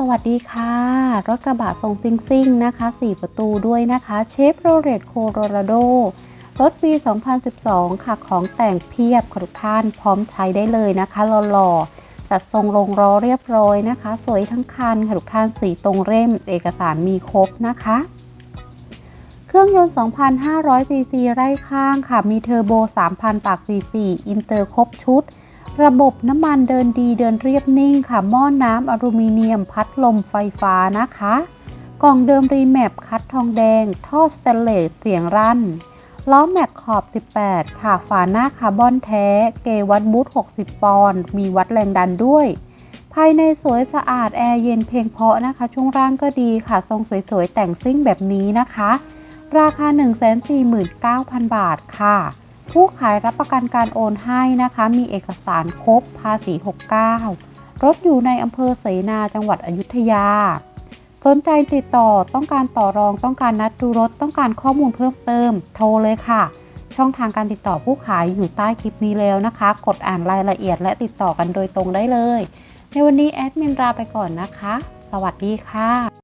สวัสดีค่ะ รถกระบะทรงซิ่งซิ่งนะคะ 4 ประตูด้วยนะคะเชฟโรเลตโคโรราโดรถปี 2012 ค่ะ ของแต่งเพียบค่ะทุกท่านพร้อมใช้ได้เลยนะคะหล่อๆ จัดทรงลงล้อเรียบร้อยนะคะ สวยทั้งคันค่ะทุกท่านสีตรงเล่มเอกสารมีครบนะคะ เครื่องยนต์ 2,500ซีซีไร่ข้างค่ะ มีเทอร์โบ 3,000 ปากซีซีอินเตอร์ครบชุด ระบบน้ำมันเดินดีเดินเรียบนิ่งค่ะหม้อน้ำอลูมิเนียมพัดลมไฟฟ้านะคะ กล่องเดิมรีแมปคัดทองแดง ท่อสเตนเลสเสียงรั่น ล้อแม็กขอบ 18 ค่ะ ฝาหน้าคาร์บอนแท้ เกวัดบูท60 ปอนด์มีวัดแรงดันด้วย ภายในสวยสะอาด แอร์เย็นเพลงเพาะนะคะ ช่วงล่างก็ดีค่ะ ทรงสวยๆ แต่งซิ่งแบบนี้นะคะ ราคา 149,000 บาทค่ะ ผู้ขายรับประกันการโอนให้นะคะ มีเอกสารครบภาษี 69 รถอยู่ในอำเภอเสนาจังหวัดอยุธยา สนใจติดต่อต้องการต่อรองต้องการนัดดูรถต้องการข้อมูลเพิ่มเติม โทรเลยค่ะ ช่องทางการติดต่อผู้ขายอยู่ใต้คลิปนี้แล้วนะคะ กดอ่านรายละเอียดและติดต่อกันโดยตรงได้เลย ในวันนี้แอดมินลาไปก่อนนะคะ สวัสดีค่ะ